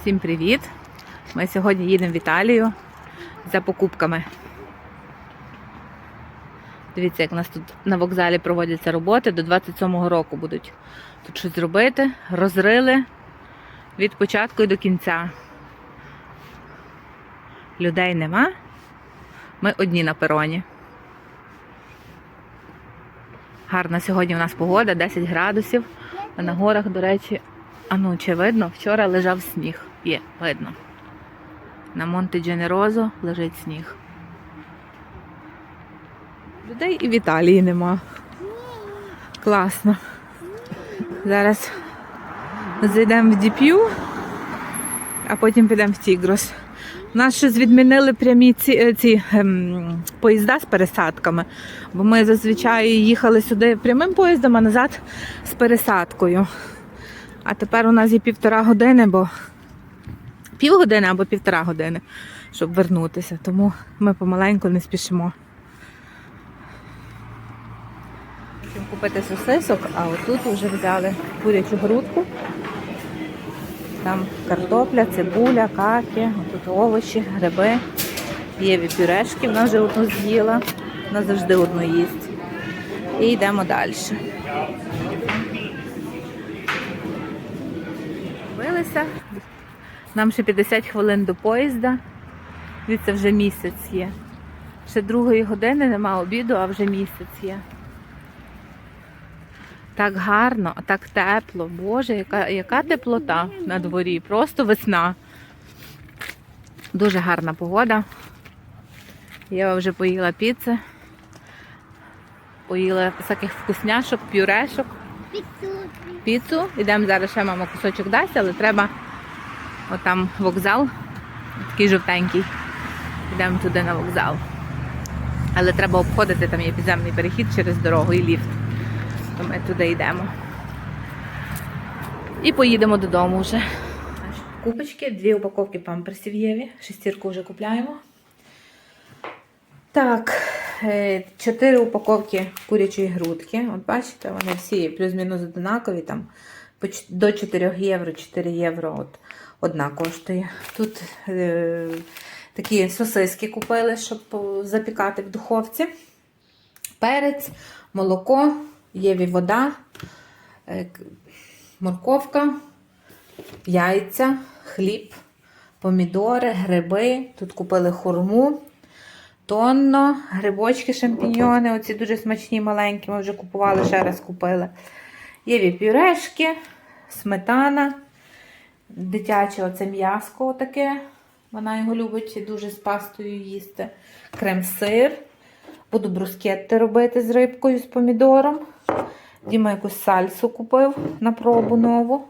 Всім привіт! Ми сьогодні їдемо в Італію за покупками. Дивіться, як у нас тут на вокзалі проводяться роботи. До 27-го року будуть тут щось зробити. Розрили від початку і до кінця. Людей нема. Ми одні на пероні. Гарна сьогодні у нас погода, 10 градусів. На горах, до речі, а ну чи видно, вчора лежав сніг. Є, видно. На Монте Дженерозо лежить сніг. Людей і в Італії нема. Класно. Зараз зайдемо в Діп'ю, а потім підемо в Тігрос. У нас щось відмінили прямі ці, е, ці ем, поїзда з пересадками, бо ми зазвичай їхали сюди прямим поїздом, а назад з пересадкою. А тепер у нас є півтора години, бо півгодини або півтора години, щоб вернутися. Тому ми помаленьку не спішимо. Хочемо купити сосисок, а отут вже взяли курячу грудку. Там картопля, цибуля, каки, тут овочі, гриби. Єві пюрешки, вона вже одну з'їла, вона завжди одну їсть. І йдемо далі. Купилися. Нам ще 50 хвилин до поїзда. Дивіться, вже місяць є. Ще другої години нема обіду, а вже місяць є. Так гарно, так тепло. Боже, яка, яка теплота на дворі. Просто весна. Дуже гарна погода. Я вже поїла піци, поїла всяких вкусняшок, пюрешок, піцу. Ідемо зараз ще мама кусочок дасть, але треба отам вокзал, такий жовтенький. Йдемо туди на вокзал. Але треба обходити, там є підземний перехід через дорогу і ліфт то ми туди йдемо. І поїдемо додому вже. Купочки, дві упаковки памперсів Єві. Шестірку вже купляємо. Так, е, чотири упаковки курячої грудки. От бачите, вони всі плюс-мінус однакові. Там до 4 євро, 4 євро от, одна коштує. Тут е, такі сосиски купили, щоб запікати в духовці. Перець, молоко, Єві вода, е, морковка, яйця, хліб, помідори, гриби. Тут купили хурму, тонно, грибочки, шампіньйони. Оці дуже смачні, маленькі. Ми вже купували, ще раз купили. Єві пюрешки, сметана, дитяче оце м'яско таке. Вона його любить дуже з пастою їсти. Крем-сир. Буду брускетти робити з рибкою, з помідором. Діма якусь сальсу купив на пробу нову.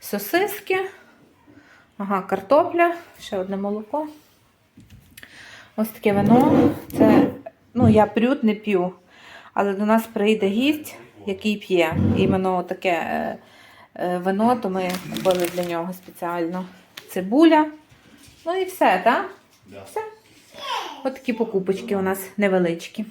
Сосиски. Ага, картопля, ще одне молоко. Ось таке вино. Це, ну, я прют не п'ю, але до нас прийде гість, який п'є. Іменно таке е, е, вино, то ми купили для нього спеціально. Цибуля. Ну і все, так? Да. Все. Ось такі покупочки у нас невеличкі.